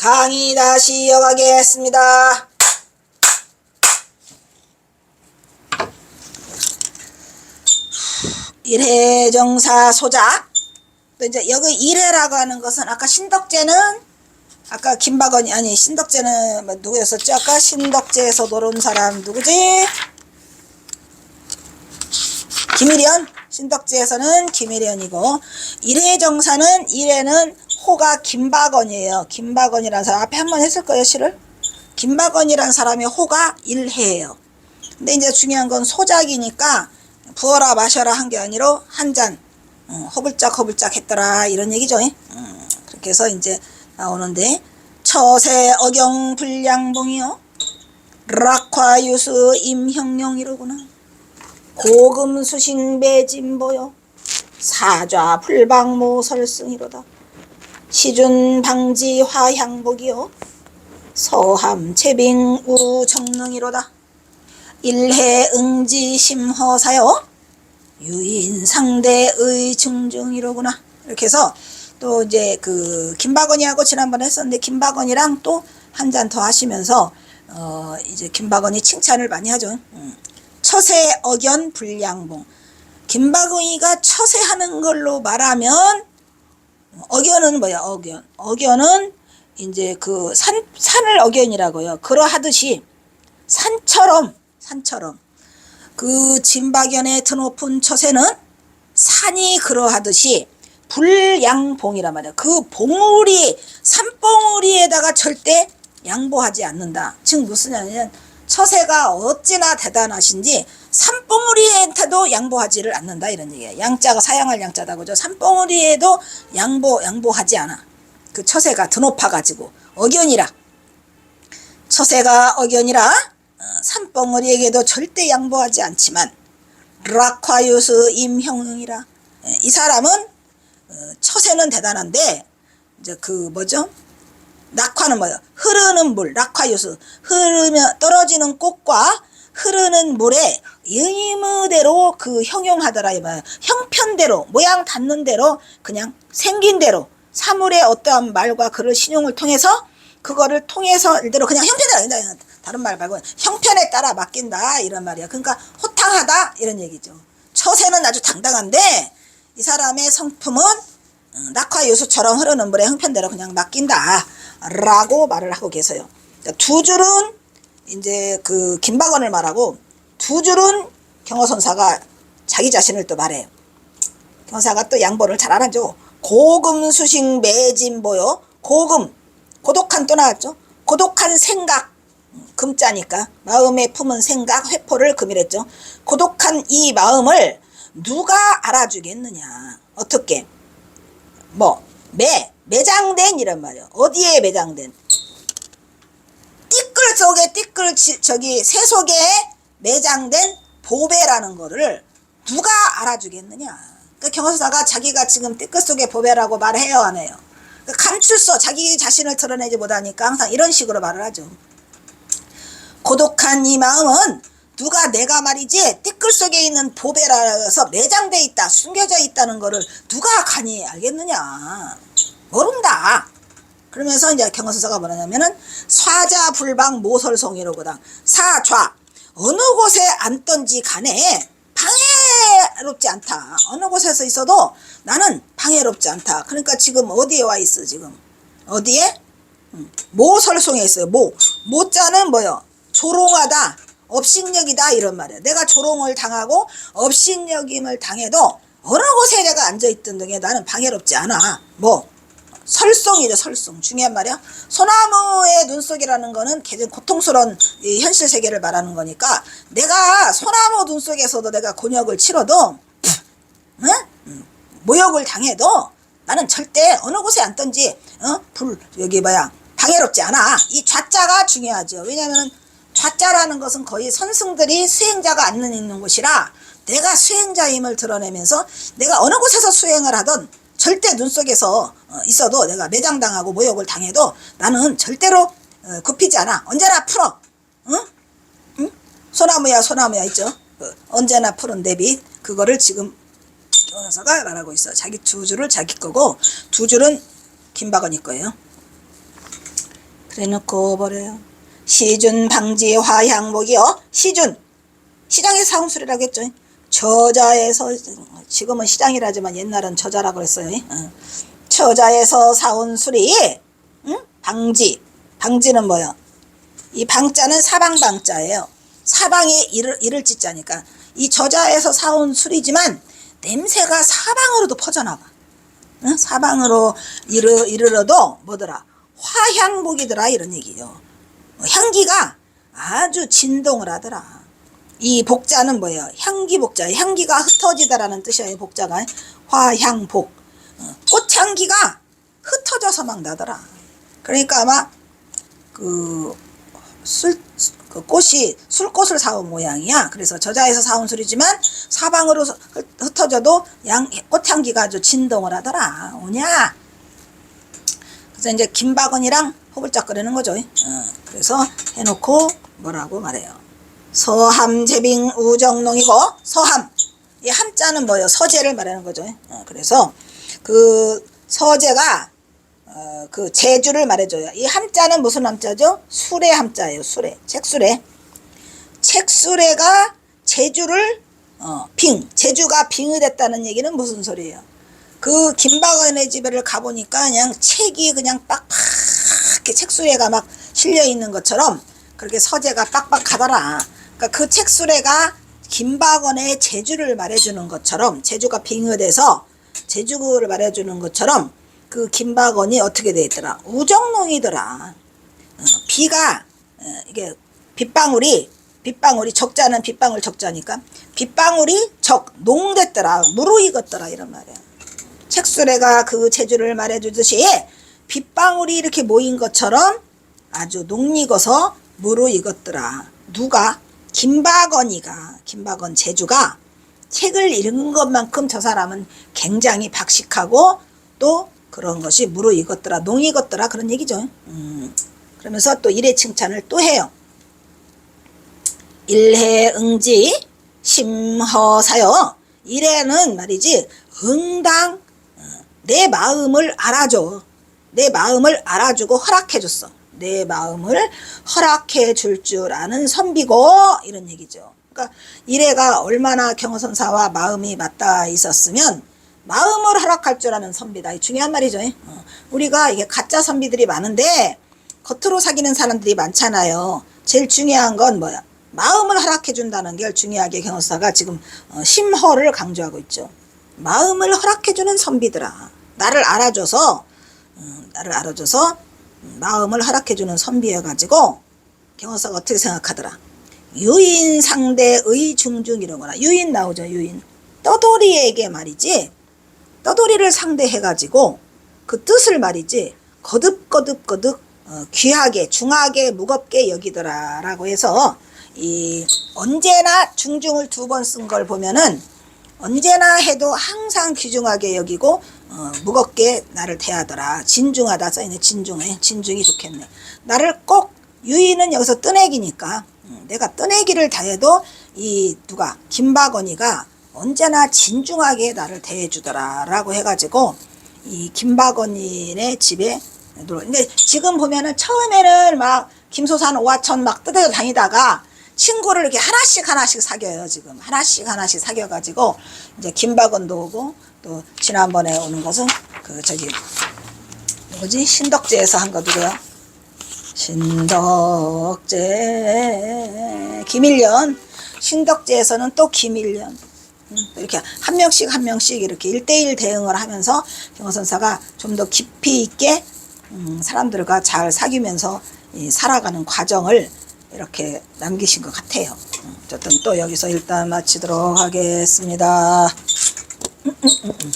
강의 다시 이어가겠습니다. 일해정사 소작. 또 이제 여기 일해라고 하는 것은 아까 신덕제는 아까 김박원이 아니 신덕제는 뭐 누구였었죠? 아까 신덕제에서 노른 사람 누구지? 김일현 신덕지에서는 김일현이고 일회정사는 일회는 호가 김박원이에요. 김박원이라는 사람 앞에 한 번 했을 거예요, 시를. 김박원이라는 사람의 호가 일해예요. 근데 이제 중요한 건 소작이니까 부어라 마셔라 한 게 아니라 한 잔. 어, 허불짝 허불짝 했더라 이런 얘기죠. 음, 그렇게 해서 이제 나오는데 처세 어경 불량봉이요. 락화유수 임형용이로구나. 고금 수신 매진보여. 사좌 불방모 설승이로다. 시준 방지 화향복이요. 서함 채빙 우정능이로다. 일해 응지 심허사요. 유인 상대의 중중이로구나. 이렇게 해서 또 이제 그 김박원이하고 지난번에 했었는데 김박원이랑 또 한 잔 더 하시면서 어 이제 김박원이 칭찬을 많이 하죠. 음. 처세 어견 불량봉. 김박의가 처세하는 걸로 말하면 어견은 뭐야 어견. 어견은 이제 그 산 산을 어견이라고요. 그러하듯이 산처럼 산처럼 그 진박연의 드높은 처세는 산이 그러하듯이 불양봉이란 말이야. 그 봉우리 산봉우리에다가 절대 양보하지 않는다. 즉 무슨 말이냐면 처세가 어찌나 대단하신지 산봉우리한테도 양보하지를 않는다 이런 얘기예요. 양자가 사양할 양자다 그죠? 산봉우리에도 양보 양보하지 않아. 그 처세가 드높아 가지고 어견이라 처세가 어견이라 어, 산봉우리에게도 절대 양보하지 않지만 락화유스 임형응이라 예, 이 사람은 어, 처세는 대단한데 이제 그 뭐죠? 낙화는 뭐예요? 흐르는 물, 낙화유수. 흐르면 떨어지는 꽃과 흐르는 물에 의무대로 그 형용하더라 이 말이에요. 형편대로 모양 닿는 대로 그냥 생긴 대로 사물의 어떠한 말과 그를 신용을 통해서 그거를 통해서 일대로 그냥 형편에 다른 말 말고 형편에 따라 맡긴다 이런 말이야. 그러니까 호탕하다 이런 얘기죠. 처세는 아주 당당한데 이 사람의 성품은 어, 낙화 요수처럼 흐르는 물에 형편대로 그냥 맡긴다. 라고 말을 하고 계세요. 그러니까 두 줄은 이제 그 김박원을 말하고 두 줄은 경호선사가 자기 자신을 또 말해요. 경사가 또 양보를 잘 안 하죠. 고금 수식 매진보요. 고금 고독한 또 나왔죠. 고독한 생각 금자니까 마음에 품은 생각 회포를 금이랬죠. 고독한 이 마음을 누가 알아주겠느냐? 어떻게? 뭐 매, 매장된 이란 말이야. 어디에 매장된? 띠끌 속에 띠끌 지- 저기 새 속에 매장된 보배라는 거를 누가 알아주겠느냐? 그러니까 경호사가 자기가 지금 띠끌 속에 보배라고 말해요, 안 해요? 그 감출서 자기 자신을 드러내지 못하니까 항상 이런 식으로 말을 하죠. 고독한 이 마음은 누가 내가 말이지 띠끌 속에 있는 보배라서 매장돼 있다 숨겨져 있다는 거를 누가 감히 알겠느냐 모른다. 그러면서 이제 경호서가 뭐냐면은 사자불방 모설송이로거든 사좌. 어느 곳에 앉던지 간에 방해롭지 않다. 어느 곳에서 있어도 나는 방해롭지 않다. 그러니까 지금 어디에 와 있어 지금? 어디에? 음, 모설송에 있어요 모. 모자는 뭐요? 조롱하다 업신여기다 이런 말이야 내가 조롱을 당하고 업신여김을 당해도 어느 곳에 내가 앉아 있던 등에 나는 방해롭지 않아. 뭐 설송이죠 설송 중요한 말이야. 소나무의 눈속이라는 거는 굉장히 고통스러운 이 현실 세계를 말하는 거니까 내가 소나무 눈 속에서도 내가 곤욕을 치러도 응? 음, 모욕을 당해도 나는 절대 어느 곳에 앉든지 어? 불 여기 뭐야 방해롭지 않아. 이 좌자가 중요하죠. 왜냐하면 좌자라는 것은 거의 선승들이 수행자가 앉는 있는 곳이라 내가 수행자임을 드러내면서 내가 어느 곳에서 수행을 하던 절대 눈 속에서 어, 있어도 내가 매장당하고 모욕을 당해도 나는 절대로 어, 굽히지 않아 언제나 풀어 응? 응? 소나무야 소나무야 있죠 그 언제나 푸른 대비 그거를 지금 변호사가 말하고 있어 자기 두 줄을 자기 거고 두 줄은 김박원이 거예요 그래 놓고 버려요. 시준 방지 화향목이요. 시준 시장의 사홍술이라고 했죠. 저자에서 지금은 시장이라지만 옛날은 저자라고 그랬어요. 어. 저자에서 사온 술이 응? 방지 방지는 뭐요? 이 방자는 사방방자예요. 사방에 이를 이를 짓자니까 이 저자에서 사온 술이지만 냄새가 사방으로도 퍼져나가. 응? 사방으로 이르 이르러도 뭐더라 화향복이더라 이런 얘기요. 어, 향기가 아주 진동을 하더라. 이 복자는 뭐예요? 향기 복자. 향기가 흩어지다라는 뜻이에요. 복자가 화향복. 어, 꽃향기가 흩어져서 막 나더라. 그러니까 아마 그 술, 그 꽃이 술꽃을 사온 모양이야. 그래서 저자에서 사온 술이지만 사방으로 흩- 흩어져도 양, 꽃향기가 아주 진동을 하더라. 오냐? 그래서 이제 김박원이랑 호불짝거리는 거죠. 어, 그래서 해놓고 뭐라고 말해요. 서함 제빙 우정농이고 서함 이 함자는 뭐예요? 서재를 말하는 거죠. 어, 그래서 그 서재가 어, 그 제주를 말해줘요. 이 함자는 무슨 함자죠? 수레 함자예요. 수레 책수레 책수레가 제주를 어, 빙 제주가 빙이 됐다는 얘기는 무슨 소리예요? 그 김박원의 집에를 가보니까 그냥 책이 그냥 빡빡하게 책수레가 막 실려 있는 것처럼 그렇게 서재가 빡빡하더라. 그러니까 그 책 수레가 김박원의 제주를 말해주는 것처럼 제주가 빙의돼서 제주를 말해주는 것처럼 그 김박원이 어떻게 돼 있더라? 우정농이더라. 어, 비가 어, 이게 빗방울이 빗방울이 적자는 빗방울 적자니까 빗방울이 적 농됐더라 무르익었더라 이런 말이야. 책수레가 그 체주를 말해주듯이 빗방울이 이렇게 모인 것처럼 아주 농익어서 무르익었더라. 누가? 김박원이가 김박원 제주가 책을 읽은 것만큼 저 사람은 굉장히 박식하고 또 그런 것이 무르 익었더라 농 익었더라 그런 얘기죠. 음, 그러면서 또 일의 칭찬을 또 해요. 일해 응지 심허사요. 일해는 말이지 응당 어, 내 마음을 알아줘. 내 마음을 알아주고 허락해줬어. 내 마음을 허락해 줄 줄 아는 선비고 이런 얘기죠. 그러니까 일해가 얼마나 경호선사와 마음이 맞닿아 있었으면 마음을 허락할 줄 아는 선비다. 이 중요한 말이죠. 어, 우리가 이게 가짜 선비들이 많은데 겉으로 사귀는 사람들이 많잖아요. 제일 중요한 건 뭐야? 마음을 허락해 준다는 게 중요하게 경호사가 지금 어, 심허를 강조하고 있죠. 마음을 허락해 주는 선비들아. 나를 알아줘서 음, 나를 알아줘서 음, 마음을 허락해 주는 선비여 가지고 경호사가 어떻게 생각하더라? 유인 상대의 중중 이런 거나 유인 나오죠. 유인. 떠돌이에게 말이지. 떠돌이를 상대해 가지고 그 뜻을 말이지. 거듭거듭거듭 어, 귀하게 중하게 무겁게 여기더라 라고 해서 이 언제나 중중을 두 번 쓴 걸 보면은 언제나 해도 항상 귀중하게 여기고 어, 무겁게 나를 대하더라. 진중하다. 써있네. 진중해. 진중이 좋겠네. 나를 꼭 유인은 여기서 뜨내기니까 음, 내가 뜨내기를 다해도 이 누가 김박원이가 언제나 진중하게 나를 대해주더라 라고 해가지고 이 김박원인의 집에. 근데 지금 보면은 처음에는 막 김소산 오화천 막 뜯어 다니다가 친구를 이렇게 하나씩 하나씩 사귀어요 지금. 하나씩 하나씩 사귀어가지고 이제 김박원도 오고 또 지난번에 오는 것은 그 저기 뭐지? 신덕제에서 한 거 누구야? 신덕제 김일년. 신덕제에서는 또 김일년. 음, 이렇게 한 명씩 한 명씩 이렇게 일대일 대응을 하면서 경호 선사가 좀 더 깊이 있게 음, 사람들과 잘 사귀면서 이 살아가는 과정을 이렇게 남기신 것 같아요. 음, 어쨌든 또 여기서 일단 마치도록 하겠습니다. 음, 음.